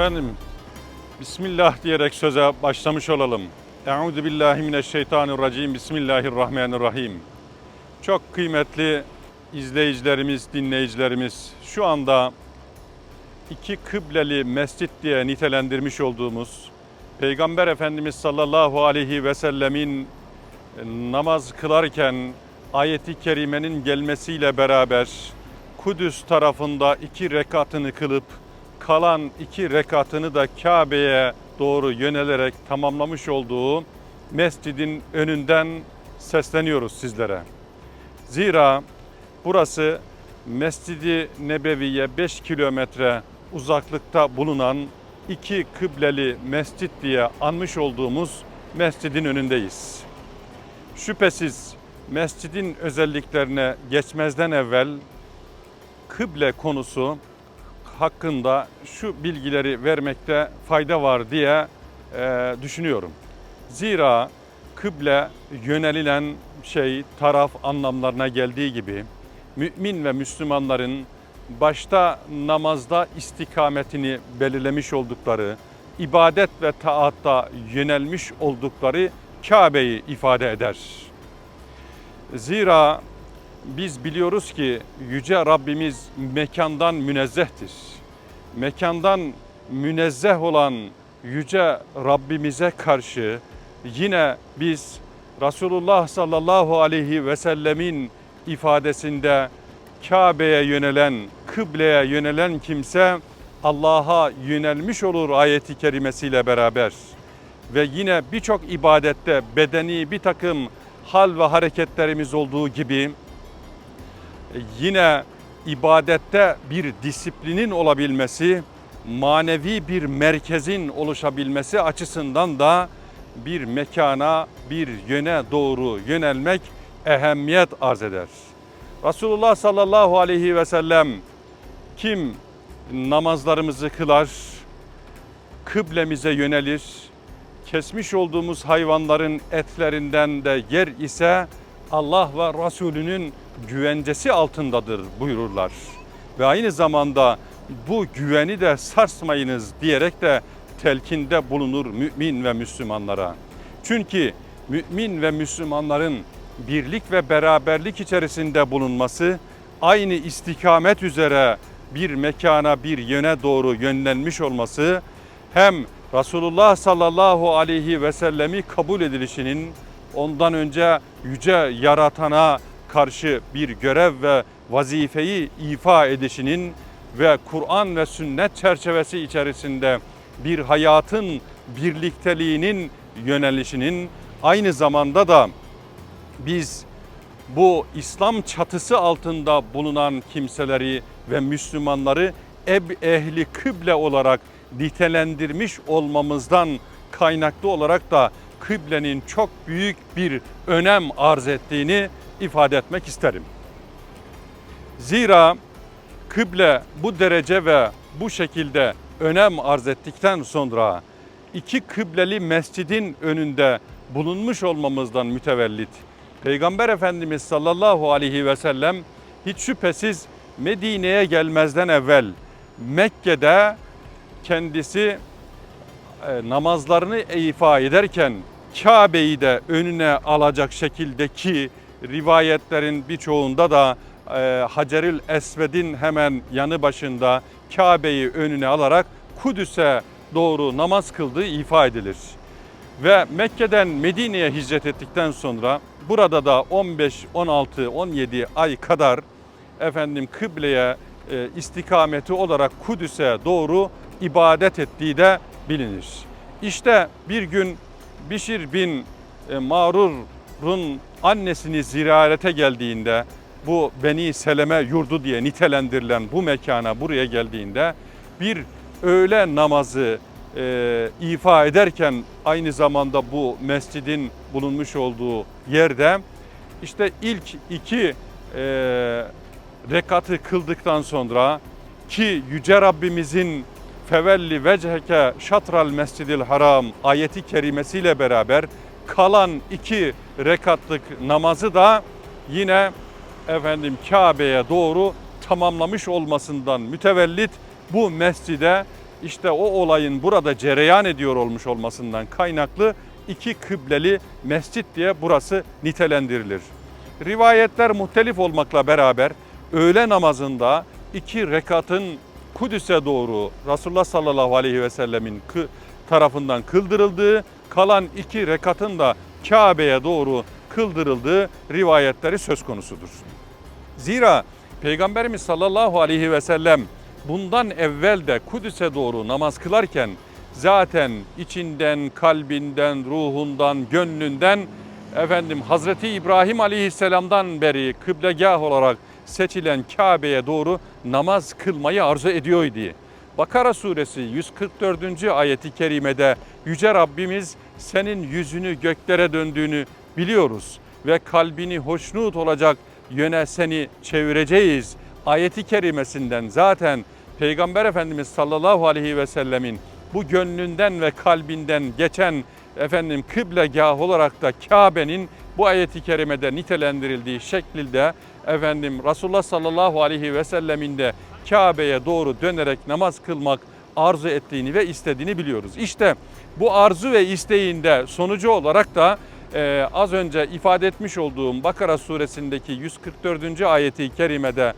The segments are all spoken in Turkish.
Efendim, Bismillah diyerek söze başlamış olalım. Euzu billahi mineşşeytanirracim. Bismillahirrahmanirrahim. Çok kıymetli izleyicilerimiz, dinleyicilerimiz şu anda iki kıbleli mescit diye nitelendirmiş olduğumuz Peygamber Efendimiz sallallahu aleyhi ve sellemin namaz kılarken ayeti kerimenin gelmesiyle beraber Kudüs tarafında iki rekatını kılıp kalan iki rekatını da Kabe'ye doğru yönelerek tamamlamış olduğu mescidin önünden sesleniyoruz sizlere. Zira burası Mescidi Nebevi'ye 5 kilometre uzaklıkta bulunan iki kıbleli mescit diye anmış olduğumuz mescidin önündeyiz. Şüphesiz mescidin özelliklerine geçmezden evvel kıble konusu hakkında şu bilgileri vermekte fayda var diye e, düşünüyorum. Zira kıble yönelilen şey taraf anlamlarına geldiği gibi mümin ve Müslümanların başta namazda istikametini belirlemiş oldukları, ibadet ve taatta yönelmiş oldukları Kabe'yi ifade eder. Zira biz biliyoruz ki yüce Rabbimiz mekandan münezzehtir. Mekandan münezzeh olan yüce Rabbimize karşı yine biz Resulullah sallallahu aleyhi ve sellemin ifadesinde Kabe'ye yönelen, kıbleye yönelen kimse Allah'a yönelmiş olur ayeti kerimesiyle beraber. Ve yine birçok ibadette bedeni bir takım hal ve hareketlerimiz olduğu gibi yine ibadette bir disiplinin olabilmesi, manevi bir merkezin oluşabilmesi açısından da bir mekana, bir yöne doğru yönelmek ehemmiyet arz eder. Resulullah sallallahu aleyhi ve sellem kim namazlarımızı kılar, kıblemize yönelir, kesmiş olduğumuz hayvanların etlerinden de yer ise Allah ve Resulünün güvencesi altındadır buyururlar. Ve aynı zamanda bu güveni de sarsmayınız diyerek de telkinde bulunur mümin ve Müslümanlara. Çünkü mümin ve Müslümanların birlik ve beraberlik içerisinde bulunması, aynı istikamet üzere bir mekana, bir yöne doğru yönlenmiş olması hem Resulullah sallallahu aleyhi ve sellemi kabul edilişinin ondan önce yüce yaratana karşı bir görev ve vazifeyi ifa edişinin ve Kur'an ve sünnet çerçevesi içerisinde bir hayatın birlikteliğinin yönelişinin aynı zamanda da biz bu İslam çatısı altında bulunan kimseleri ve Müslümanları eb ehli kıble olarak nitelendirmiş olmamızdan kaynaklı olarak da kıblenin çok büyük bir önem arz ettiğini ifade etmek isterim. Zira kıble bu derece ve bu şekilde önem arz ettikten sonra iki kıbleli mescidin önünde bulunmuş olmamızdan mütevellit Peygamber Efendimiz sallallahu aleyhi ve sellem hiç şüphesiz Medine'ye gelmezden evvel Mekke'de kendisi e, namazlarını ifa ederken Kabe'yi de önüne alacak şekildeki rivayetlerin birçoğunda da e, Hacerül Esved'in hemen yanı başında Kabe'yi önüne alarak Kudüs'e doğru namaz kıldığı ifa edilir. Ve Mekke'den Medine'ye hicret ettikten sonra burada da 15, 16, 17 ay kadar efendim kıbleye e, istikameti olarak Kudüs'e doğru ibadet ettiği de bilinir. İşte bir gün Bişir bin e, Marur'un annesini ziyarete geldiğinde bu Beni Seleme yurdu diye nitelendirilen bu mekana buraya geldiğinde bir öğle namazı e, ifa ederken aynı zamanda bu mescidin bulunmuş olduğu yerde işte ilk iki e, rekatı kıldıktan sonra ki Yüce Rabbimizin fevelli vecheke şatral mescidil haram ayeti kerimesiyle beraber kalan iki rekatlık namazı da yine efendim Kabe'ye doğru tamamlamış olmasından mütevellit bu mescide işte o olayın burada cereyan ediyor olmuş olmasından kaynaklı iki kıbleli mescit diye burası nitelendirilir. Rivayetler muhtelif olmakla beraber öğle namazında iki rekatın Kudüs'e doğru Resulullah sallallahu aleyhi ve sellemin tarafından kıldırıldığı, kalan iki rekatın da Kabe'ye doğru kıldırıldığı rivayetleri söz konusudur. Zira Peygamberimiz sallallahu aleyhi ve sellem bundan evvel de Kudüs'e doğru namaz kılarken zaten içinden, kalbinden, ruhundan, gönlünden efendim Hazreti İbrahim aleyhisselamdan beri kıblegah olarak seçilen Kabe'ye doğru namaz kılmayı arzu ediyordu. Bakara suresi 144. ayeti kerimede Yüce Rabbimiz senin yüzünü göklere döndüğünü biliyoruz ve kalbini hoşnut olacak yöne seni çevireceğiz. Ayeti kerimesinden zaten Peygamber Efendimiz sallallahu aleyhi ve sellemin bu gönlünden ve kalbinden geçen efendim kıblegah olarak da Kabe'nin bu ayeti kerimede nitelendirildiği şekilde efendim Resulullah sallallahu aleyhi ve sellemin de Kabe'ye doğru dönerek namaz kılmak arzu ettiğini ve istediğini biliyoruz. İşte bu arzu ve isteğinde sonucu olarak da e, az önce ifade etmiş olduğum Bakara suresindeki 144. ayeti kerimede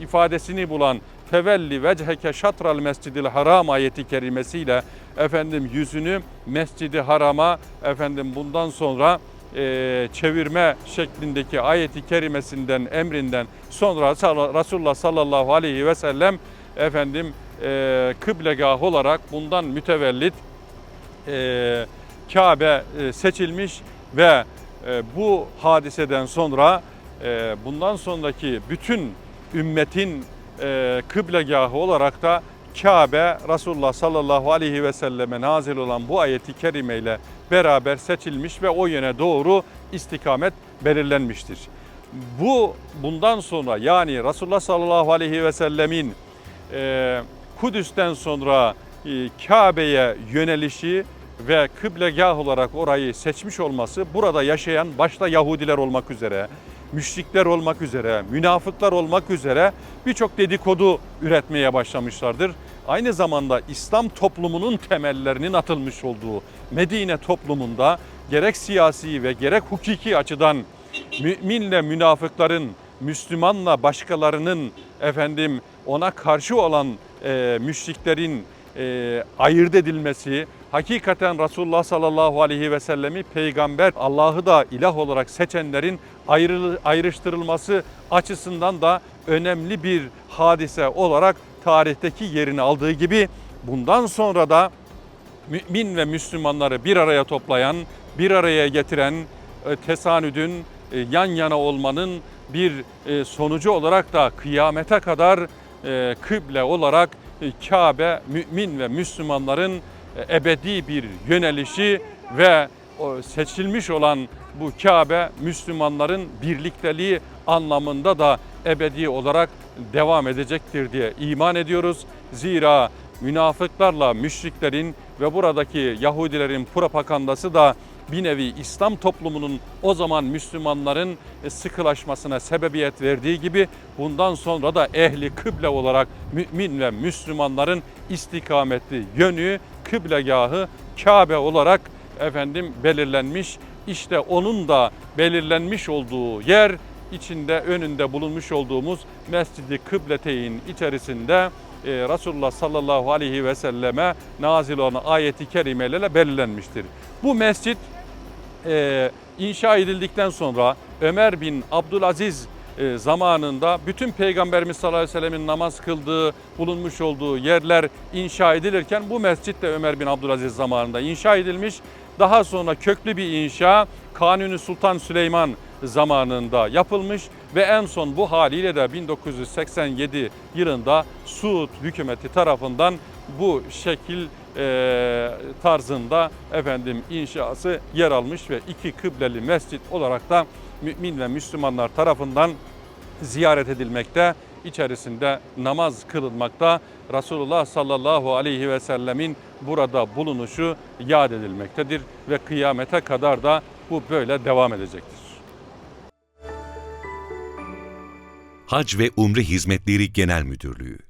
ifadesini bulan fevelli vecheke şatral mescidil haram ayeti kerimesiyle efendim yüzünü mescidi harama efendim bundan sonra e, çevirme şeklindeki ayeti kerimesinden emrinden sonra Resulullah sallallahu aleyhi ve sellem efendim e, kıblegah olarak bundan mütevellit e, Kabe e, seçilmiş ve e, bu hadiseden sonra e, bundan sonraki bütün ümmetin e, kıblegahı olarak da Kabe Resulullah sallallahu aleyhi ve selleme nazil olan bu ayeti kerimeyle beraber seçilmiş ve o yöne doğru istikamet belirlenmiştir. Bu bundan sonra yani Resulullah sallallahu aleyhi ve sellemin e, Kudüs'ten sonra e, Kabe'ye yönelişi ve kıblegah olarak orayı seçmiş olması burada yaşayan başta Yahudiler olmak üzere, müşrikler olmak üzere, münafıklar olmak üzere birçok dedikodu üretmeye başlamışlardır. Aynı zamanda İslam toplumunun temellerinin atılmış olduğu Medine toplumunda gerek siyasi ve gerek hukuki açıdan müminle münafıkların, Müslümanla başkalarının efendim ona karşı olan e, müşriklerin e, ayırt edilmesi, hakikaten Resulullah sallallahu aleyhi ve sellemi peygamber, Allah'ı da ilah olarak seçenlerin ayrı, ayrıştırılması açısından da önemli bir hadise olarak tarihteki yerini aldığı gibi bundan sonra da mümin ve Müslümanları bir araya toplayan, bir araya getiren e, tesanüdün, e, yan yana olmanın bir e, sonucu olarak da kıyamete kadar kıble olarak Kabe mümin ve Müslümanların ebedi bir yönelişi ve seçilmiş olan bu Kabe Müslümanların birlikteliği anlamında da ebedi olarak devam edecektir diye iman ediyoruz. Zira münafıklarla müşriklerin ve buradaki Yahudilerin propagandası da bir nevi İslam toplumunun o zaman Müslümanların e, sıkılaşmasına sebebiyet verdiği gibi bundan sonra da ehli kıble olarak mümin ve Müslümanların istikametli yönü kıblegahı Kabe olarak efendim belirlenmiş. İşte onun da belirlenmiş olduğu yer içinde önünde bulunmuş olduğumuz Mescid-i Kıbleteyn içerisinde e, Resulullah sallallahu aleyhi ve selleme nazil olan ayeti kerimelerle belirlenmiştir. Bu mescit e, inşa edildikten sonra Ömer bin Abdülaziz e, zamanında bütün Peygamberimiz sallallahu aleyhi ve sellemin namaz kıldığı, bulunmuş olduğu yerler inşa edilirken bu mescit de Ömer bin Abdülaziz zamanında inşa edilmiş. Daha sonra köklü bir inşa Kanuni Sultan Süleyman zamanında yapılmış ve en son bu haliyle de 1987 yılında Suud hükümeti tarafından bu şekil e, tarzında efendim inşası yer almış ve iki kıbleli mescit olarak da mümin ve Müslümanlar tarafından ziyaret edilmekte, içerisinde namaz kılınmakta. Resulullah sallallahu aleyhi ve sellemin burada bulunuşu yad edilmektedir ve kıyamete kadar da bu böyle devam edecektir. Hac ve Umre Hizmetleri Genel Müdürlüğü